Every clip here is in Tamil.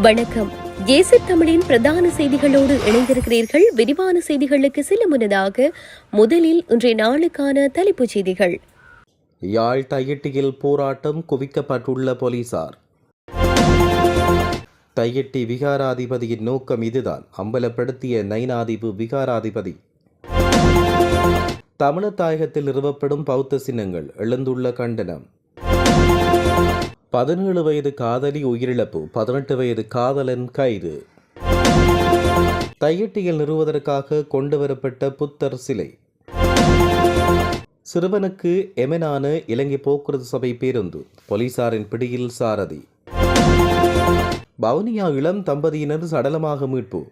வணக்கம். ஏசி தமிழின் பிரதான செய்திகளோடு இணைந்திருக்கிறீர்கள். விரிவான செய்திகளுக்கு செல்ல முன்னதாக முதலில் இன்றைய நாளுக்கான தலைப்புச் செய்திகள். யாழ் தையிட்டியில் போராட்டம் குவிக்கப்பட்டுள்ள போலீசார். தையிட்டி விகாராதிபதியின் நோக்கம் இதுதான். அம்பலப்படுத்திய நைனாதிபு விகாராதிபதி. தமிழர் தாயகத்தில் நிறுவப்படும் பௌத்த சின்னங்கள் எழுந்துள்ள கண்டனம். பதினேழு வயது காதலி உயிரிழப்பு பதினெட்டு வயது காதலன் கைது. தையட்டியில் நிறுவுவதற்காக கொண்டுவரப்பட்ட புத்தர் சிலை. சிறுவனுக்கு எமனான இலங்கை போக்குவரத்து சபை பேருந்து போலீசாரின் பிடியில் சாரதி. பவுனியா இளம் தம்பதியினர் சடலமாக மீட்பு.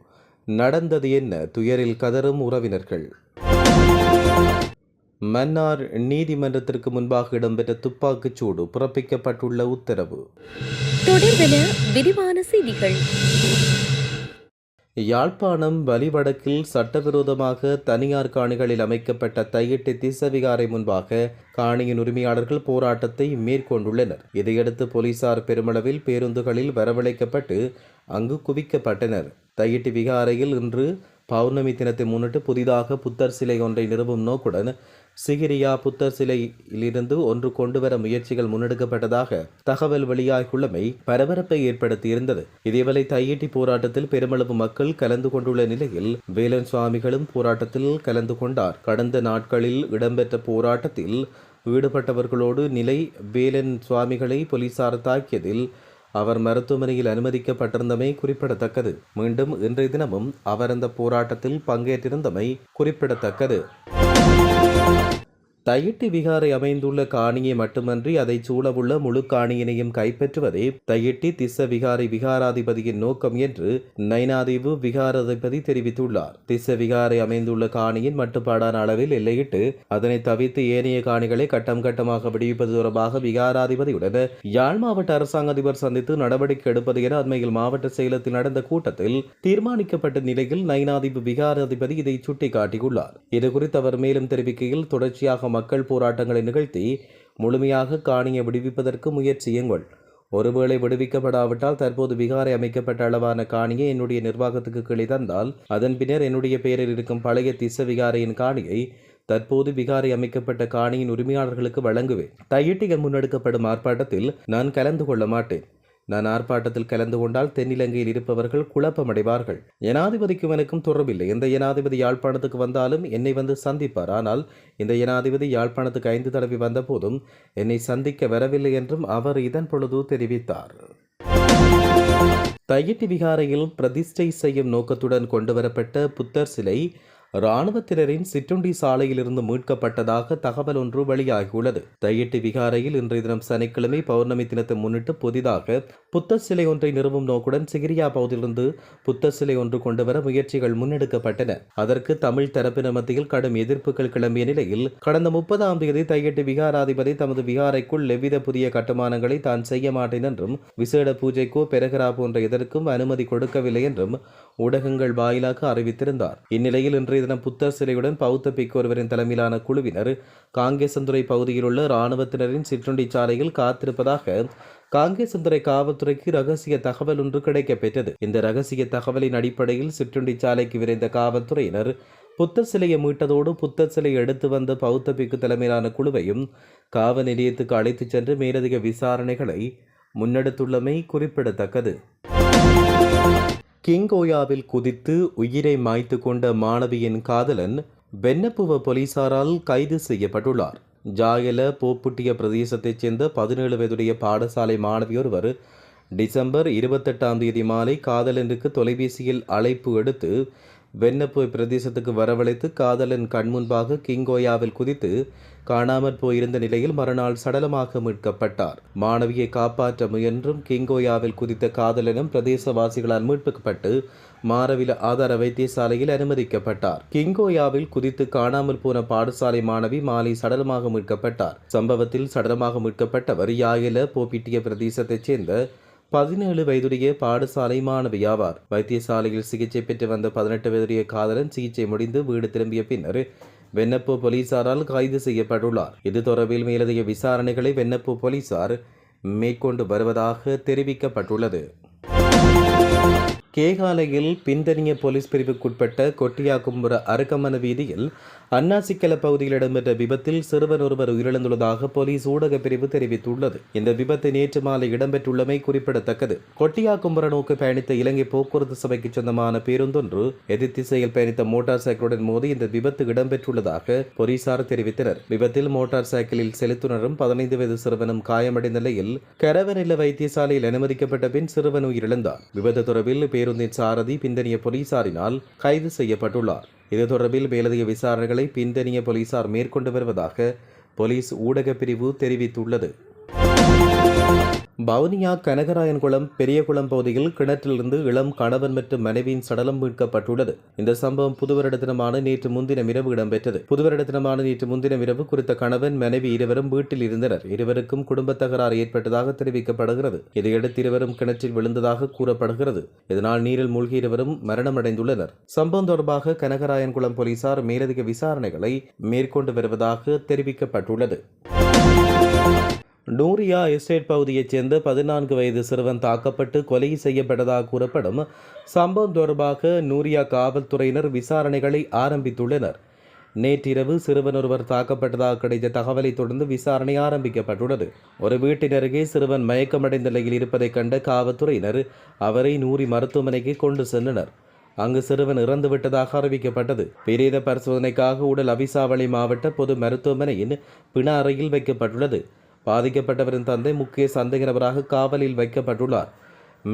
நடந்தது என்ன? துயரில் கதறும் உறவினர்கள். மன்னார் நீதிமன்றத்திற்கு முன்பாக இடம்பெற்ற துப்பாக்கிச் சூடு பிறப்பிக்கப்பட்டுள்ள உத்தரவு. தொடர்பென விரிவான செய்திகள். யாழ்ப்பாணம் வலிவடக்கில் சட்டவிரோதமாக தனியார் காணிகளில் அமைக்கப்பட்ட தையிட்டு திசவிகாரை முன்பாக காணியின் உரிமையாளர்கள் போராட்டத்தை மேற்கொண்டுள்ளனர். இதையடுத்து போலீசார் பெருமளவில் பேருந்துகளில் வரவழைக்கப்பட்டு அங்கு குவிக்கப்பட்டனர். தையிட்டு விகாரையில் இன்று பௌர்ணமி தினத்தை முன்னிட்டு புதிதாக புத்தர் சிலை ஒன்றை நிறுவும் நோக்குடன் சிகிரியா புத்தர் சிலையிலிருந்து ஒன்று கொண்டுவர முயற்சிகள் முன்னெடுக்கப்பட்டதாக தகவல் வெளியாகியுள்ளமை பரபரப்பை ஏற்படுத்தியிருந்தது. இதேவேளை தையீட்டி போராட்டத்தில் பெருமளவு மக்கள் கலந்து கொண்டுள்ள நிலையில் வேலன் சுவாமிகளும் போராட்டத்தில் கலந்து கொண்டார். கடந்த நாட்களில் இடம்பெற்ற போராட்டத்தில் ஈடுபட்டவர்களோடு நிலை வேலன் சுவாமிகளை போலீசார் தாக்கியதில் அவர் மருத்துவமனையில் அனுமதிக்கப்பட்டிருந்தமை குறிப்பிடத்தக்கது. மீண்டும் இன்றைய தினமும் அவர் அந்த போராட்டத்தில் பங்கேற்றிருந்தமை குறிப்பிடத்தக்கது. தையிட்டி விகாரை அமைந்துள்ள காணியை மட்டுமன்றி அதை சூழவுள்ள முழு காணியினையும் கைப்பற்றுவதே தையிட்டி திச விகாரை விகாராதிபதியின் நோக்கம் என்று நைனாதீவு விகாராதிபதி தெரிவித்துள்ளார். திச விகாரை அமைந்துள்ள காணியின் மட்டுப்பாடான அளவில் எல்லையிட்டு அதனை தவிர்த்து ஏனைய காணிகளை கட்டம் கட்டமாக விடுவிப்பது தொடர்பாக விகாராதிபதியுடன் யாழ் மாவட்ட அரசாங்க அதிபர் சந்தித்து நடவடிக்கை எடுப்பது என அண்மையில் மாவட்ட செயலத்தில் நடந்த கூட்டத்தில் தீர்மானிக்கப்பட்ட நிலையில் நைனாதிபு விகாராதிபதி இதை சுட்டிக்காட்டியுள்ளார். இதுகுறித்து அவர் மேலும் தெரிவிக்கையில் தொடர்ச்சியாக மக்கள் போராட்டங்களை நிகழ்த்தி முழுமையாக காணியை விடுவிப்பதற்கு முயற்சியுங்கள். ஒருவேளை விடுவிக்கப்படாவிட்டால் தற்போது விகாரை அமைக்கப்பட்ட அளவான காணியை என்னுடைய நிர்வாகத்துக்கு கீழே தந்தால் அதன் பின்னர் என்னுடைய பெயரில் இருக்கும் பழைய திச விகாரையின் காணியை தற்போது விகாரை அமைக்கப்பட்ட காணியின் உரிமையாளர்களுக்கு வழங்குவேன். தையிட்டிகள் முன்னெடுக்கப்படும் ஆர்ப்பாட்டத்தில் நான் கலந்து கொள்ள மாட்டேன். நான் ஆர்ப்பாட்டத்தில் கலந்து கொண்டால் தென்னிலங்கையில் இருப்பவர்கள் குழப்பமடைவார்கள். ஜனாதிபதிக்கும் எனக்கும் தொடர்பில்லை. எந்த ஜனாதிபதி யாழ்ப்பாணத்துக்கு வந்தாலும் என்னை வந்து சந்திப்பார். ஆனால் இந்த ஜனாதிபதி யாழ்ப்பாணத்துக்கு ஐந்து தடவை வந்த போதும் என்னை சந்திக்க வரவில்லை என்றும் அவர் இதன் பொழுது தெரிவித்தார். தையிட்டி விகாரையில் பிரதிஷ்டை செய்யும் நோக்கத்துடன் கொண்டுவரப்பட்ட புத்தர் சிலை இராணுவத்தினரின் சிற்றுண்டி சாலையிலிருந்து மீட்கப்பட்டதாக தகவல் ஒன்று வெளியாகியுள்ளது. தையிட்டி விகாரையில் இன்றைய தினம் சனிக்கிழமை பௌர்ணமி தினத்தை முன்னிட்டு புதிதாக புத்தர் சிலை ஒன்றை நிறுவும் நோக்குடன் சிகிரியா பகுதியிலிருந்து புத்தர் சிலை ஒன்று கொண்டுவர முயற்சிகள் முன்னெடுக்கப்பட்டன. அதற்கு தமிழ் தரப்பினர் மத்தியில் கடும் எதிர்ப்புகள் கிளம்பிய நிலையில் கடந்த முப்பதாம் தேதி தையிட்டி விகாராதிபதி தமது விகாரைக்குள் எவ்வித புதிய கட்டுமானங்களை தான் செய்ய மாட்டேன் என்றும் விசேட பூஜைக்கோ பெருகரா போன்ற எதற்கும் அனுமதி கொடுக்கவில்லை என்றும் ஊடகங்கள் வாயிலாக அறிவித்திருந்தார். இந்நிலையில் இன்றைய தினம் புத்தர் சிலையுடன் பௌத்த பிக்கு ஒருவரின் தலைமையிலான குழுவினர் காங்கேசந்துறை பகுதியில் உள்ள இராணுவத்தினரின் சிற்றுண்டி சாலையில் காத்திருப்பதாக காங்கேசந்துறை காவல்துறைக்கு ரகசிய தகவல் ஒன்று கிடைக்கப்பெற்றது இந்த ரகசிய தகவலின் அடிப்படையில் சிற்றுண்டி சாலைக்கு விரைந்த காவல்துறையினர் புத்தர் சிலையை மீட்டதோடு புத்தர் சிலை எடுத்து வந்த பௌத்த பிக்கு தலைமையிலான குழுவையும் காவல் நிலையத்துக்கு அழைத்துச் சென்று மேலதிக விசாரணைகளை முன்னெடுத்துள்ளமை குறிப்பிடத்தக்கது. கிங்கோயாவில் குதித்து உயிரை மாய்த்து கொண்ட மாணவியின் காதலன் வெண்ணப்புவ போலீசாரால் கைது செய்யப்பட்டுள்ளார். ஜாயல போப்புட்டிய பிரதேசத்தைச் சேர்ந்த பதினேழு வயதுடைய பாடசாலை மாணவியொருவர் டிசம்பர் இருபத்தெட்டாம் தேதி மாலை காதலனுக்கு தொலைபேசியில் அழைப்பு எடுத்து வெண்ணப்புவை பிரதேசத்துக்கு வரவழைத்து காதலன் கண்முன்பாக கிங்கோயாவில் குதித்து காணாமற் போயிருந்த நிலையில் மறுநாள் சடலமாக மீட்கப்பட்டார். மாணவியை காப்பாற்ற முயன்றும் கிங்கோயாவில் குதித்த காதலனும் பிரதேசவாசிகளால் மீட்கப்பட்டு மாரவில ஆதார வைத்தியசாலையில் அனுமதிக்கப்பட்டார். கிங்கோயாவில் குதித்து காணாமல் போன பாடசாலை மாணவி மாலை சடலமாக மீட்கப்பட்டார். சம்பவத்தில் சடலமாக மீட்கப்பட்டவர் யாயில போப்பிட்டிய பிரதேசத்தைச் சேர்ந்த பதினேழு வயதுடைய பாடசாலை மாணவி ஆவார். வைத்தியசாலையில் சிகிச்சை பெற்று வந்த பதினெட்டு வயதுடைய காதலன் சிகிச்சை முடிந்து வீடு திரும்பிய பின்னர் வெண்ணப்பூ போலீசாரால் கைது செய்யப்பட்டுள்ளார். இது தொடர்பில் மேலதிக விசாரணைகளை வெண்ணப்பூ போலீசார் மேற்கொண்டு வருவதாக தெரிவிக்கப்பட்டுள்ளது. கேகாலையில் பின்தணிய போலீஸ் பிரிவுக்குட்பட்ட கொட்டியாகும்புற அருக்கமன வீதியில் அன்னாசிக்கல பகுதியில் இடம்பெற்ற விபத்தில் சிறுவன் ஒருவர் உயிரிழந்துள்ளதாக போலீஸ் ஊடகப் பிரிவு தெரிவித்துள்ளது. இந்த விபத்து நேற்று மாலை இடம்பெற்றுள்ளமை குறிப்பிடத்தக்கது. கொட்டியாக்கும்புற நோக்கு பயணித்த இலங்கை போக்குவரத்து சபைக்கு சொந்தமான பேருந்தொன்று எதிர் திசையில் பயணித்த மோட்டார் சைக்கிளுடன் மோதி இந்த விபத்து இடம்பெற்றுள்ளதாக போலீசார் தெரிவித்தனர். விபத்தில் மோட்டார் சைக்கிளில் செலுத்துனரும் பதினைந்து வயது சிறுவனும் காயமடைந்த நிலையில் கரவநில வைத்தியசாலையில் அனுமதிக்கப்பட்ட பின் சிறுவன் உயிரிழந்தார். விபத்து தொடர்பில் பேருந்தின் சாரதி. பிந்தனிய போலீசாரினால் கைது செய்யப்பட்டுள்ளார். இது தொடர்பில் மேலதிக விசாரணைகளை பிந்தனிய போலீசார் மேற்கொண்டு வருவதாக போலீஸ் ஊடகப் பிரிவு தெரிவித்துள்ளது. வவுனியா கனகராயன்குளம் பெரியகுளம் பகுதியில் கிணற்றிலிருந்து இளம் கணவன் மற்றும் மனைவியின் சடலம் மீட்கப்பட்டுள்ளது. இந்த சம்பவம் புதுவருட தினமான நேற்று முன்தினம் இரவு இடம்பெற்றது. புதுவருட தினமான நேற்று முன்தினம் இரவு குறித்த கணவன் மனைவி இருவரும் வீட்டில் இருந்தனர். இருவருக்கும் குடும்ப தகராறு ஏற்பட்டதாக தெரிவிக்கப்படுகிறது. இதையடுத்து இருவரும் கிணற்றில் விழுந்ததாக கூறப்படுகிறது. இதனால் நீரில் மூழ்கி இருவரும் மரணமடைந்துள்ளனர். சம்பவம் தொடர்பாக கனகராயன்குளம் போலீசார் மேலதிக விசாரணைகளை மேற்கொண்டு வருவதாக தெரிவிக்கப்பட்டுள்ளது. நூரியா எஸ்டேட் பகுதியைச் சேர்ந்த பதினான்கு வயது சிறுவன் தாக்கப்பட்டு கொலை செய்யப்பட்டதாக கூறப்படும் சம்பவம் தொடர்பாக நூரியா காவல்துறையினர் விசாரணைகளை ஆரம்பித்துள்ளனர். நேற்றிரவு சிறுவன் ஒருவர் தாக்கப்பட்டதாக கிடைத்த தகவலை தொடர்ந்து விசாரணை ஆரம்பிக்கப்பட்டுள்ளது. ஒரு வீட்டின் அருகே சிறுவன் மயக்கமடைந்த நிலையில் இருப்பதைக் கண்ட காவல்துறையினர் அவரை நூரி மருத்துவமனைக்கு கொண்டு சென்றனர். அங்கு சிறுவன் இறந்து விட்டதாக அறிவிக்கப்பட்டது. பிரேத பரிசோதனைக்காக உடல் அவிசாவளி மாவட்ட பொது மருத்துவமனையின் பிண அறையில் வைக்கப்பட்டுள்ளது. பாதிக்கப்பட்டவரின் தந்தை முக்கிய சந்தேக நபராக காவலில் வைக்கப்பட்டுள்ளார்.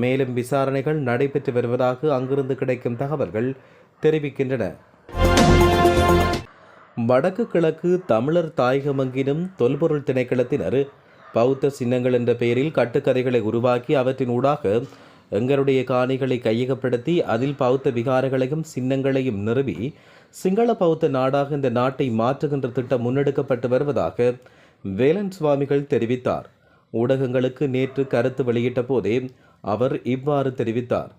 மேலும் விசாரணைகள் நடைபெற்று வருவதாக அங்கிருந்து கிடைக்கும் தகவல்கள் தெரிவிக்கின்றன. வடக்கு கிழக்கு தமிழர் தாயகமங்கினும் தொல்பொருள் திணைக்களத்தினர் பௌத்த சின்னங்கள் என்ற பெயரில் கட்டுக்கதைகளை உருவாக்கி அவற்றின் ஊடாக எங்களுடைய காணிகளை கையகப்படுத்தி அதில் பௌத்த விகாரங்களையும் சின்னங்களையும் நிறுவி சிங்கள பௌத்த நாடாக இந்த நாட்டை மாற்றுகின்ற திட்டம் முன்னெடுக்கப்பட்டு வருவதாக வேலன் சுவாமிகள் தெரிவித்தார். ஊடகங்களுக்கு நேற்று கருத்து வெளியிட்ட போதே அவர் இவ்வாறு தெரிவித்தார்.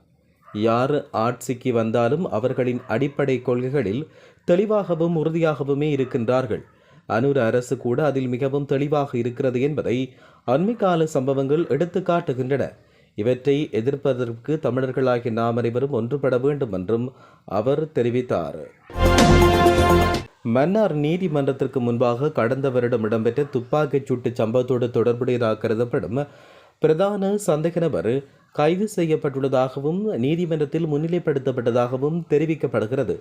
யார் ஆட்சிக்கு வந்தாலும் அவர்களின் அடிப்படை கொள்கைகளில் தெளிவாகவும் உறுதியாகவுமே இருக்கின்றார்கள். அனுர அரசு கூட அதில் மிகவும் தெளிவாக இருக்கிறது என்பதை அண்மைக்கால சம்பவங்கள் எடுத்து காட்டுகின்றன. இவற்றை எதிர்ப்பதற்கு தமிழர்களாகிய நாம் அனைவரும் ஒன்றுபட வேண்டும் என்றும் அவர் தெரிவித்தார். மன்னார் நீதிமன்றத்திற்கு முன்பாக கடந்த வருடம் இடம்பெற்ற துப்பாக்கிச் சூட்டு சம்பவத்தோடு தொடர்புடையதாக கருதப்படும் பிரதான சந்தேக நபர் கைது செய்யப்பட்டுள்ளதாகவும் நீதிமன்றத்தில் முன்னிலைப்படுத்தப்பட்டதாகவும் தெரிவிக்கப்படுகிறது.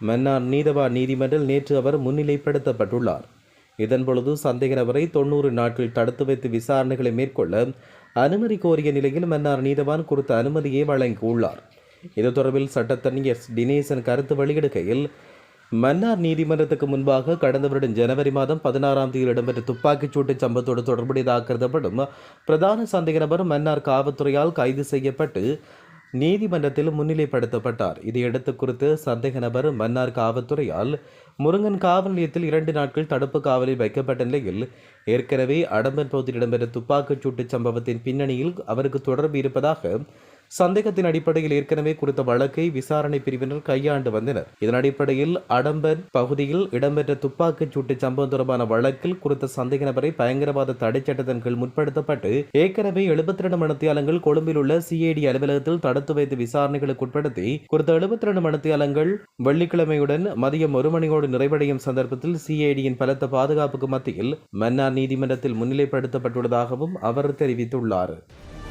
மன்னார் நீதவான் நீதிமன்றில் நேற்று அவர் முன்னிலைப்படுத்தப்பட்டுள்ளார். இதன்பொழுது சந்தேக நபரை தொண்ணூறு நாட்கள் தடுத்து வைத்து விசாரணைகளை மேற்கொள்ள அனுமதி கோரிய நிலையில் மன்னார் நீதவான் குறித்த அனுமதியை வழங்கியுள்ளார். இது தொடர்பில் சட்டத்தன் எஸ் தினேசன் கருத்து வெளியிடுகையில் மன்னார் நீதிமன்றத்துக்கு முன்பாக கடந்த வருடம் ஜனவரி மாதம் பதினாறாம் தேதி இடம்பெற்ற துப்பாக்கிச்சூட்டு சம்பவத்தோடு தொடர்புடையதாக கருதப்படும் பிரதான சந்தேக நபர் மன்னார் காவல்துறையால் கைது செய்யப்பட்டு நீதிமன்றத்தில் முன்னிலைப்படுத்தப்பட்டார். இதையடுத்து குறித்து சந்தேக நபர் மன்னார் காவல்துறையால் முருங்கன் காவல் நிலையத்தில் இரண்டு நாட்கள் தடுப்பு காவலில் வைக்கப்பட்ட நிலையில் ஏற்கனவே அடம்பன் பகுதியில் இடம்பெற்ற துப்பாக்கிச்சூட்டு சம்பவத்தின் பின்னணியில் அவருக்கு தொடர்பு இருப்பதாக சந்தேகத்தின் அடிப்படையில் ஏற்கனவே குறித்த வழக்கை விசாரணை பிரிவினர் கையாண்டு வந்தனர். இதன் அடிப்படையில் அடம்பன் பகுதியில் இடம்பெற்ற துப்பாக்கிச் சூட்டு சம்பவம் தொடர்பான வழக்கில் குறித்த சந்தேக நபரை பயங்கரவாத தடை சட்டத்தின் கீழ் முற்படுத்தப்பட்டு ஏற்கனவே எழுபத்தி இரண்டு மணத்தியாலங்கள் கொழும்பில் உள்ள சிஐடி அலுவலகத்தில் தடுத்து வைத்து விசாரணைகளுக்கு உட்படுத்தி குறித்த எழுபத்தி இரண்டு மணத்தியாலங்கள் வெள்ளிக்கிழமையுடன் மதியம் ஒரு மணியோடு நிறைவடையும் சந்தர்ப்பத்தில் சிஐடியின் பலத்த பாதுகாப்புக்கு மத்தியில் மன்னார் நீதிமன்றத்தில் முன்னிலைப்படுத்தப்பட்டுள்ளதாகவும் அவர் தெரிவித்துள்ளார்.